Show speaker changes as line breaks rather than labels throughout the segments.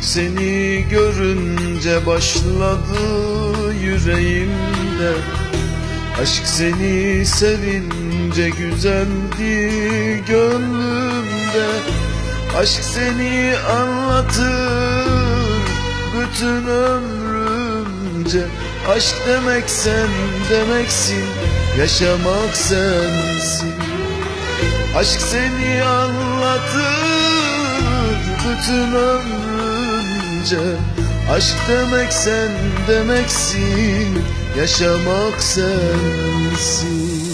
seni görünce başladı yüreğimde. Aşk seni sevince güzeldi gönlümde. Aşk seni anlatır bütün ömrümce. Aşk demek sen demeksin Yaşamak sensin. Aşk seni anlatır bütün ömrümce Aşk demek sen demeksin Yaşamak sensin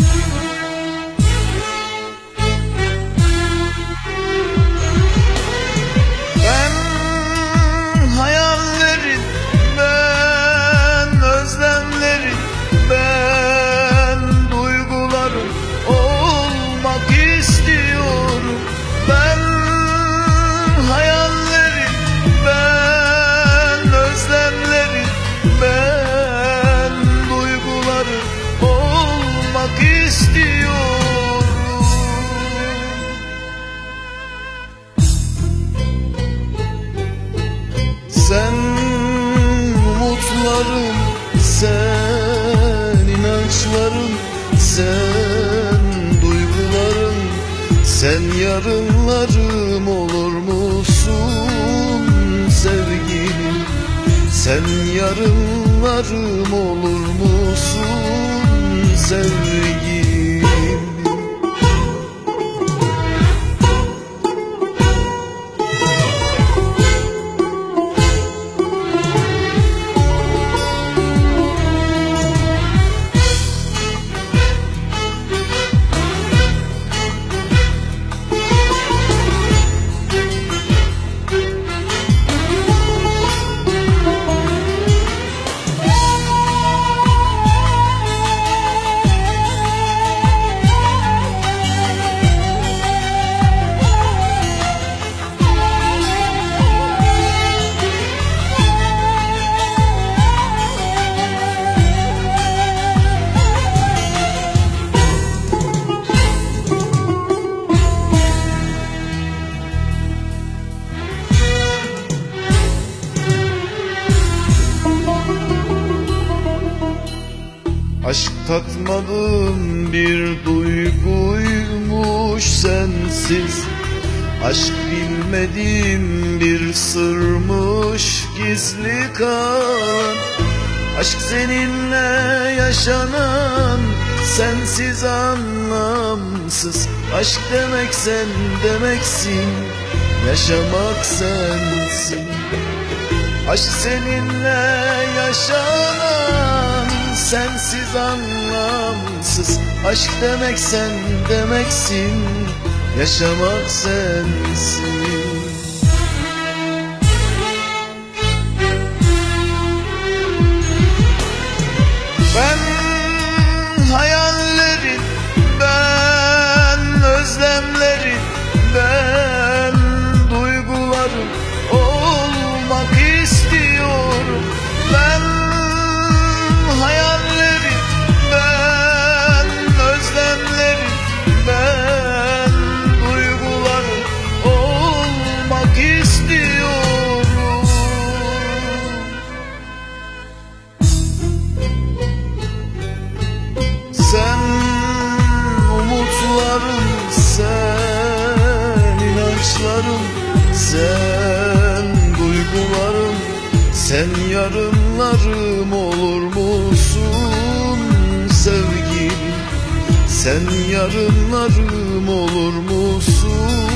inançlarım, sen duygularım, sen yarınlarım olur musun sevgilim? Sen yarınlarım olur musun sevgilim? Aşk tatmadığım bir duyguymuş sensiz. Aşk bilmediğim bir sırmış gizli kan. Aşk seninle yaşanan sensiz anlamsız. Aşk demek sen demeksin Yaşamak sensin. Aşk seninle yaşanan sensiz anlamsız. Aşk demek sen demeksin Yaşamak sensin inançlarım, sen duygularım, sen yarınlarım olur musun sevgilim? Sen yarınlarım olur musun